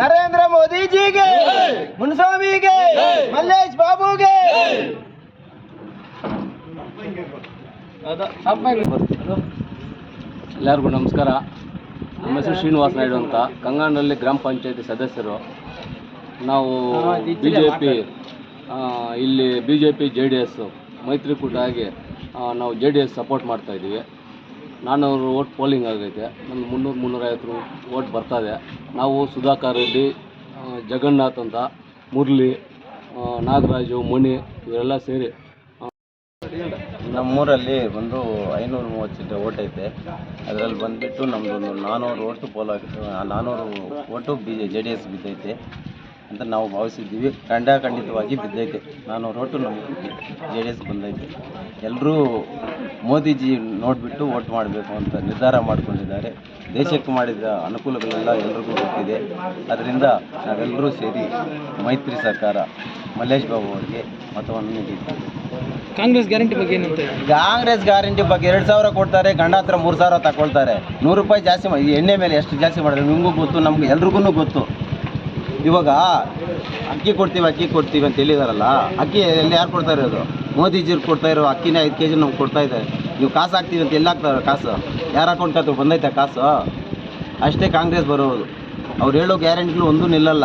ನರೇಂದ್ರ ಮೋದಿಜಿಗೆ, ಮುನ್ಸ್ವಾಮಿಗೆ, ಮಲ್ಲೇಶ್ ಬಾಬುಗೆ. ಎಲ್ಲರಿಗೂ ನಮಸ್ಕಾರ. ನಮ್ಮ ಹೆಸರು ಶ್ರೀನಿವಾಸ ನಾಯ್ಡು ಅಂತ. ಕಂಗಾನಲ್ಲಿ ಗ್ರಾಮ ಪಂಚಾಯತಿ ಸದಸ್ಯರು. ನಾವು ಬಿ ಜೆ ಪಿ ಇಲ್ಲಿ B J P J D S ಮೈತ್ರಿಕೂಟ ಆಗಿ ನಾವು ಜೆ ಡಿ ಎಸ್ ಸಪೋರ್ಟ್ ಮಾಡ್ತಾ ಇದ್ದೀವಿ. ನಾನ್ನೂರು ಓಟ್ ಪೋಲಿಂಗ್ ಆಗೈತೆ. ನಮ್ಗೆ ಮುನ್ನೂರು ಮುನ್ನೂರೈವತ್ತು ಓಟ್ ಬರ್ತದೆ ನಾವು ಸುಧಾಕರ್ ರೆಡ್ಡಿ ಜಗನ್ನಾಥ್ ಅಂತ ಮುರಳಿ ನಾಗರಾಜು, ಮಣಿ ಇವರೆಲ್ಲ ಸೇರಿ ನಮ್ಮೂರಲ್ಲಿ ಒಂದು ಐನೂರು ಮೂವತ್ತು ಸೀಟ್ ಓಟ್ ಐತೆ. ಅದರಲ್ಲಿ ಬಂದುಬಿಟ್ಟು ನಮ್ಮದು ಒಂದು ನಾನ್ನೂರು ಓಟು ಪೋಲ್ ನಾನ್ನೂರು vote B, J D S ಬಿದ್ದೈತೆ ಅಂತ ನಾವು ಭಾವಿಸಿದ್ದೀವಿ. ಖಂಡ ಖಂಡಿತವಾಗಿ ಬಿದ್ದೈತೆ. ನಾನ್ನೂರು ಓಟು ನಮ್ಮ ಜೆ ಡಿ ಎಸ್ ಬಂದೈತೆ. ಎಲ್ಲರೂ ಮೋದಿಜಿ ನೋಡಿಬಿಟ್ಟು ಓಟ್ ಮಾಡಬೇಕು ಅಂತ ನಿರ್ಧಾರ ಮಾಡಿಕೊಂಡಿದ್ದಾರೆ. ದೇಶಕ್ಕೆ ಮಾಡಿದ ಅನುಕೂಲಗಳೆಲ್ಲ ಎಲ್ರಿಗೂ ಗೊತ್ತಿದೆ. ಅದರಿಂದ ನಾವೆಲ್ಲರೂ ಸೇರಿ ಮೈತ್ರಿ ಸರ್ಕಾರ ಮಲ್ಲೇಶ್ ಬಾಬು ಅವರಿಗೆ ಮತವನ್ನು ನೀಡಿದ್ದಾರೆ ಕಾಂಗ್ರೆಸ್ ಗ್ಯಾರಂಟಿ ಬಗ್ಗೆ ಏನಂತ ಕಾಂಗ್ರೆಸ್ ಗ್ಯಾರಂಟಿ ಬಗ್ಗೆ ಎರಡು ಸಾವಿರ ಕೊಡ್ತಾರೆ ಗಂಡ ಹತ್ರ ಮೂರು ಸಾವಿರ ತಗೊಳ್ತಾರೆ. ನೂರು ರೂಪಾಯಿ ಜಾಸ್ತಿ ಎಣ್ಣೆ ಮೇಲೆ ಎಷ್ಟು ಜಾಸ್ತಿ ಮಾಡಿದ್ರೆ ನಿಮಗೂ ಗೊತ್ತು ನಮ್ಗೆ ಎಲ್ರಿಗೂ ಗೊತ್ತು. ಇವಾಗ ಅಕ್ಕಿ ಕೊಡ್ತೀವಿ ಅಕ್ಕಿ ಕೊಡ್ತೀವಿ ಅಂತ ಹೇಳಿದಾರಲ್ಲ, ಅಕ್ಕಿ ಎಲ್ಲಿ ಯಾರು ಕೊಡ್ತಾ ಇರೋದು? ಮೋದಿಜಿರು ಕೊಡ್ತಾ ಇರೋ ಅಕ್ಕಿನ ಐದು ಕೆ ಜಿ ನಮ್ಗೆ ಕೊಡ್ತಾ ಇದ್ದಾರೆ. ನೀವು ಕಾಸು ಹಾಕ್ತೀವಿ ಅಂತ ಎಲ್ಲಿ ಹಾಕ್ತಾರೆ ಕಾಸು? ಯಾರು ಅಕೌಂಟ್ ಹತ್ರ ಬಂದೈತೆ ಕಾಸು? ಅಷ್ಟೇ ಕಾಂಗ್ರೆಸ್ ಬರೋದು. ಅವ್ರು ಹೇಳೋ ಗ್ಯಾರಂಟಿಗಳು ಒಂದೂ ನಿಲ್ಲಲ್ಲ.